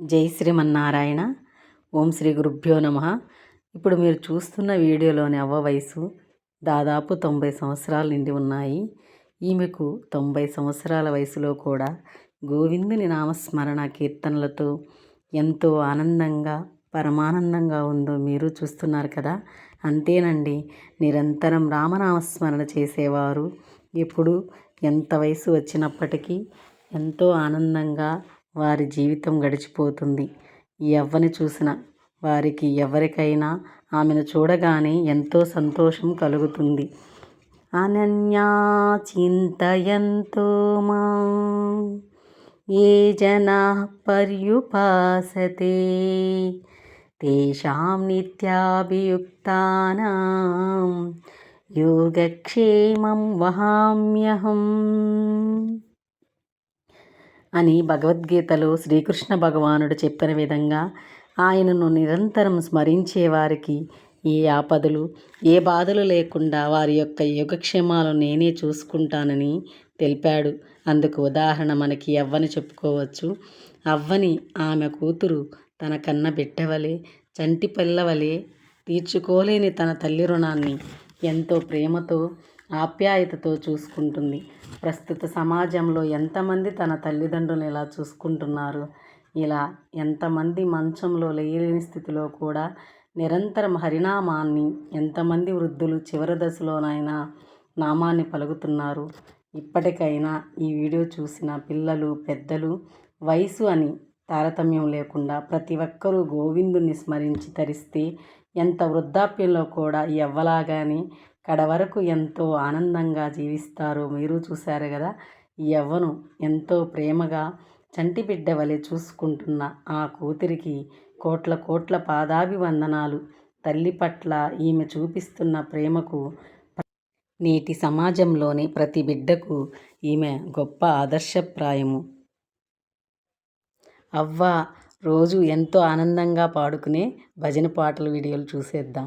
జై శ్రీమన్నారాయణ. ఓం శ్రీ గురుభ్యో నమ. ఇప్పుడు మీరు చూస్తున్న వీడియోలోని అవ్వ వయసు దాదాపు తొంభై సంవత్సరాలు నిండి ఉన్నాయి. ఈమెకు తొంభై సంవత్సరాల వయసులో కూడా గోవిందుని నామస్మరణ కీర్తనలతో ఎంతో ఆనందంగా పరమానందంగా ఉందో మీరు చూస్తున్నారు కదా. అంతేనండి నిరంతరం రామనామస్మరణ చేసేవారు. ఇప్పుడు ఎంత వయసు వచ్చినప్పటికీ ఎంతో ఆనందంగా వారి జీవితం గడిచిపోతుంది. ఎవ్వని చూసిన వారికి ఎవరికైనా ఆమెను చూడగానే ఎంతో సంతోషం కలుగుతుంది. అనన్యా చింతయంతో మా ఏ జనా పర్యుపాసతే. తేషాం నిత్యాభియుక్తానాం. యోగక్షేమం వహామ్యహం. అని భగవద్గీతలో శ్రీకృష్ణ భగవానుడు చెప్పిన విధంగా ఆయనను నిరంతరం స్మరించే వారికి ఏ ఆపదలు ఏ బాధలు లేకుండా వారి యొక్క యోగక్షేమాలు నేనే చూసుకుంటానని తెలిపాడు. అందుకు ఉదాహరణ మనకి అవ్వని చెప్పుకోవచ్చు. అవ్వని ఆమె కూతురు తన కన్న బిడ్డవలే చంటి పిల్లవలే తీర్చుకోలేని తన తల్లి రుణాన్ని ఎంతో ప్రేమతో ఆప్యాయతతో చూసుకుంటుంది. ప్రస్తుత సమాజంలో ఎంతమంది తన తల్లిదండ్రులను ఇలా చూసుకుంటున్నారు? ఇలా ఎంతమంది మంచంలో లేని స్థితిలో కూడా నిరంతరం హరినామాన్ని ఎంతమంది వృద్ధులు చివరి దశలోనైనా నామాన్ని పలుకుతున్నారు? ఇప్పటికైనా ఈ వీడియో చూసిన పిల్లలు పెద్దలు వయసు అని తారతమ్యం లేకుండా ప్రతి ఒక్కరూ గోవిందుని స్మరించి తరిస్తే ఎంత వృద్ధాప్యంలో కూడా ఎవ్వలాగాని కడవరకు ఎంతో ఆనందంగా జీవిస్తారో మీరు చూశారు కదా. ఎవ్వను యవ్వను ఎంతో ప్రేమగా చంటి బిడ్డ వలె చూసుకుంటున్న ఆ కూతురికి కోట్ల కోట్ల పాదాభివందనాలు. తల్లి పట్ల ఈమె చూపిస్తున్న ప్రేమకు నేటి సమాజంలోని ప్రతి బిడ్డకు ఈమె గొప్ప ఆదర్శప్రాయము. అవ్వ రోజు ఎంతో ఆనందంగా పాడుకునే భజన పాటల వీడియోలు చూసేద్దాం.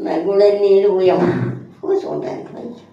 那古来你都要，我说的可以。